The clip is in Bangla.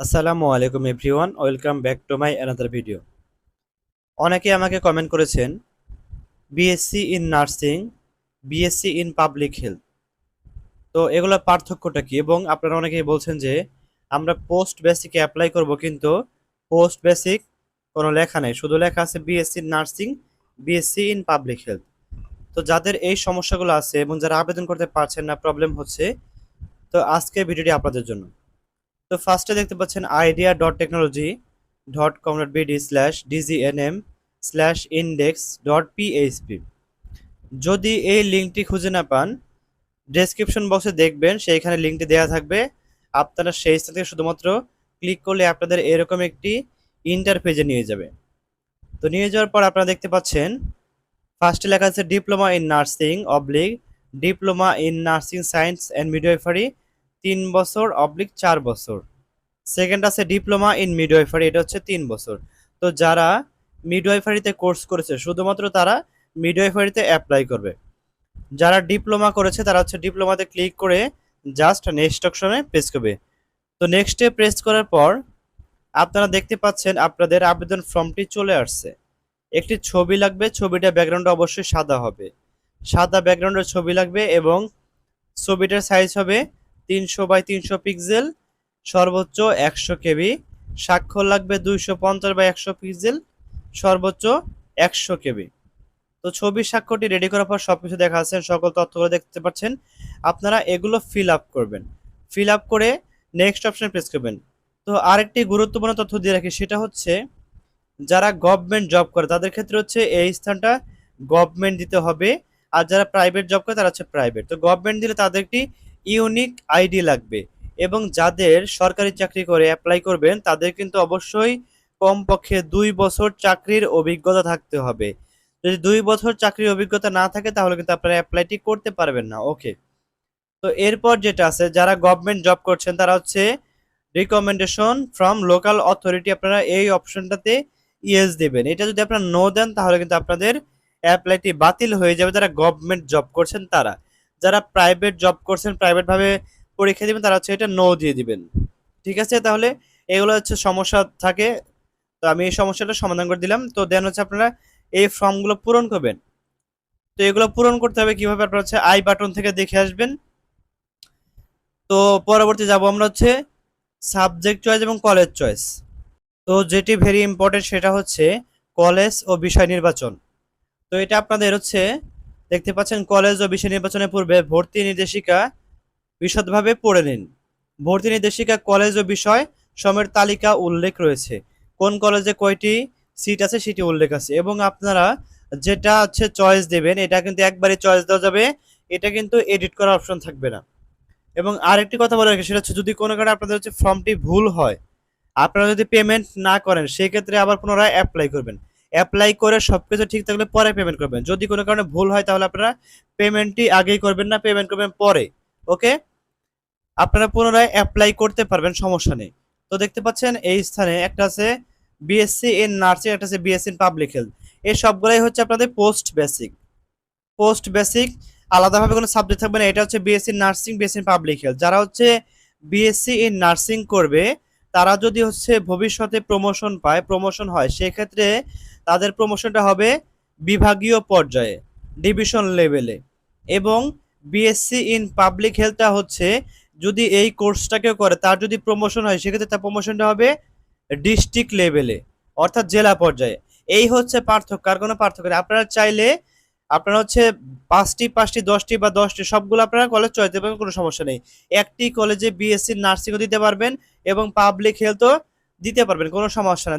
আসসালামু আলাইকুম everyone, welcome back to my another video অনেকে আমাকে কমেন্ট করেছেন BSc in nursing BSc in public health তো এগুলোর পার্থক্যটা কি? এবং আপনারা অনেকেই বলছেন যে, আমরা পোস্ট বেসিকে অ্যাপ্লাই করব, কিন্তু পোস্ট বেসিক কোনো লেখা নেই। শুধু লেখা আছে BSc in nursing BSc in public health তো যাদের এই সমস্যাগুলো আছে এবং যারা আবেদন করতে পারছেন না প্রবলেম হচ্ছে, তো আজকে ভিডিওটি আপনাদের জন্য। তো ফার্স্টে দেখতে পাচ্ছেন idea dot technology dot com dot BD slash DGNM slash index dot PHP যদি এই লিঙ্কটি খুঁজে না পান ডেসক্রিপশন বক্সে দেখবেন, সেইখানে লিঙ্কটি দেওয়া থাকবে। আপনারা সেই স্থান থেকে শুধুমাত্র ক্লিক করলে আপনাদের এরকম একটি ইন্টারপেজে নিয়ে যাবে। তো নিয়ে যাওয়ার পর আপনারা দেখতে পাচ্ছেন ফার্স্টে লেখা আছে diploma in nursing oblique diploma in nursing science and midwifery তিন বছর অবলিক চার বছর। সেকেন্ড আছে ডিপ্লোমা ইন মিডওয়াইফারি এটা হচ্ছে তিন বছর। তো যারা মিডওয়াইফারিতে কোর্স করেছে, শুধুমাত্র তারা মিডওয়াইফারিতে অ্যাপ্লাই করবে। যারা ডিপ্লোমা করেছে, তারা হচ্ছে ডিপ্লোমাতে ক্লিক করে জাস্ট নেক্সট অপশনে প্রেস করবে। তো নেক্সটে প্রেস করার পর, আপনারা দেখতে পাচ্ছেন আপনাদের আবেদন ফর্মটি চলে আসছে। একটি ছবি লাগবে, ছবিটা ব্যাকগ্রাউন্ড অবশ্যই সাদা হবে। সাদা ব্যাকগ্রাউন্ডের ছবি লাগবে এবং ছবিটার সাইজ হবে তিনশো বাই তিনশো পিক্সেল সর্বোচ্চ একশো কেবি। স্বাক্ষর লাগবে দুইশো পঞ্চাশ বাই একশো পিক্সেল সর্বোচ্চ একশো কেবি। তো ছবির স্বাক্ষরটি রেডি করার পর সব কিছু দেখা আছে সকল তথ্যগুলো দেখতে পাচ্ছেন। আপনারা এগুলো ফিল আপ করবেন। ফিল আপ করে নেক্সট অপশন প্রেস করবেন। তো আরেকটি গুরুত্বপূর্ণ তথ্য দিয়ে রাখি, সেটা হচ্ছে যারা গভর্নমেন্ট জব করে, তাদের ক্ষেত্রে হচ্ছে এই স্থানটা গভর্নমেন্ট দিতে হবে। আর যারা প্রাইভেট জব করে, তারা হচ্ছে প্রাইভেট তো গভর্নমেন্ট দিলে তাদের একটি ইউনিক আইডি লাগবে এবং যাদের সরকারি চাকরি করে অ্যাপ্লাই করবেন, তাদের কিন্তু অবশ্যই কমপক্ষে দুই বছর চাকরির অভিজ্ঞতা থাকতে হবে। যদি দুই বছর চাকরির অভিজ্ঞতা না থাকে, তাহলে কিন্তু আপনারা অ্যাপ্লাইটি করতে পারবেন না। ওকে তো এরপর যেটা আছে, যারা গভর্নমেন্ট জব করছেন, তারা হচ্ছে রিকমেন্ডেশন ফ্রম লোকাল অথরিটি আপনারা এই অপশনটাতে ইয়েস দেবেন। এটা যদি আপনারা নো দেন, তাহলে কিন্তু আপনাদের অ্যাপ্লাইটি বাতিল হয়ে যাবে যারা গভর্নমেন্ট জব করছেন তারা। যারা প্রাইভেট জব করছেন প্রাইভেটভাবে পরীক্ষা দিবেন, তারা হচ্ছে এটা নো দিয়ে দিবেন। ঠিক আছে? তাহলে এগুলো হচ্ছে সমস্যা থাকে। তো আমি এই সমস্যাটা সমাধান করে দিলাম। তো দেন হচ্ছে আপনারা এই ফর্মগুলো পূরণ করবেন। তো এগুলো পূরণ করতে হবে কীভাবে? আপনারা হচ্ছে আই বাটন থেকে দেখে আসবেন। তো পরবর্তী যাব আমরা হচ্ছে সাবজেক্ট চয়েস এবং কলেজ চয়েস তো যেটি ভেরি ইম্পর্টেন্ট সেটা হচ্ছে কলেজ ও বিষয় নির্বাচন। তো এটা আপনাদের হচ্ছে দেখতে পাচ্ছেন, কলেজ ও বিষয় নির্বাচনের পূর্বে ভর্তি নির্দেশিকা বিশদভাবে পড়ে নিন। ভর্তি নির্দেশিকা, কলেজ ও বিষয় সমের তালিকা উল্লেখ রয়েছে। কোন কলেজে কয়টি সিট আছে সেটি উল্লেখ আছে এবং আপনারা যেটা হচ্ছে চয়েস দেবেন, এটা কিন্তু একবারে চয়েস দেওয়া যাবে, এটা কিন্তু এডিট করার অপশন থাকবে না। এবং আরেকটি কথা বলে রাখি, সেটা হচ্ছে যদি কোনো কারণে আপনাদের হচ্ছে ফর্মটি ভুল হয়, আপনারা যদি পেমেন্ট না করেন সেই ক্ষেত্রে আবার পুনরায় অ্যাপ্লাই করবেন। অ্যাপ্লাই করে সব কিছু ঠিক থাকলে পরে পেমেন্ট করবেন। যদি কোনো কারণে ভুল হয় তাহলে আপনারা পেমেন্টটি আগেই করবেন না পেমেন্ট করবেন পরে। ওকে আপনারা পুনরায় অ্যাপ্লাই করতে পারবেন, সমস্যা নেই। তো দেখতে পাচ্ছেন এই স্থানে একটা আছে বিএসসি ইন নার্সিং একটা আছে বিএসসি ইন পাবলিক হেলথ এই সবগুলাই হচ্ছে আপনাদের পোস্ট বেসিক পোস্ট বেসিক আলাদাভাবে কোনো সাবজেক্ট থাকবে না। এটা হচ্ছে BSc nursing BSc public health যারা হচ্ছে বিএসসি ইন নার্সিং করবে তারা যদি হচ্ছে ভবিষ্যতে প্রমোশন পায় প্রমোশন হয়, সেক্ষেত্রে তাদের প্রমোশনটা হবে বিভাগীয় পর্যায়ে ডিভিশন লেভেলে এবং বিএসসি ইন পাবলিক হেলথটা হচ্ছে যদি এই কোর্সটাকেও করে, তার যদি প্রমোশন হয়, সেক্ষেত্রে তার প্রমোশনটা হবে ডিস্ট্রিক্ট লেভেলে অর্থাৎ জেলা পর্যায়ে। এই হচ্ছে পার্থক্য, আর কোনো পার্থক্য আপনারা চাইলে আপনারা হচ্ছে পাঁচটি পাঁচটি, দশটি বা দশটি, সবগুলো আপনারা কলেজ চয়েস দেবেন, কোনো সমস্যা নেই। একটি কলেজে বিএসসি নার্সিংও দিতে পারবেন এবং পাবলিক হেলথও দিতে পারবেন, কোনো সমস্যা না।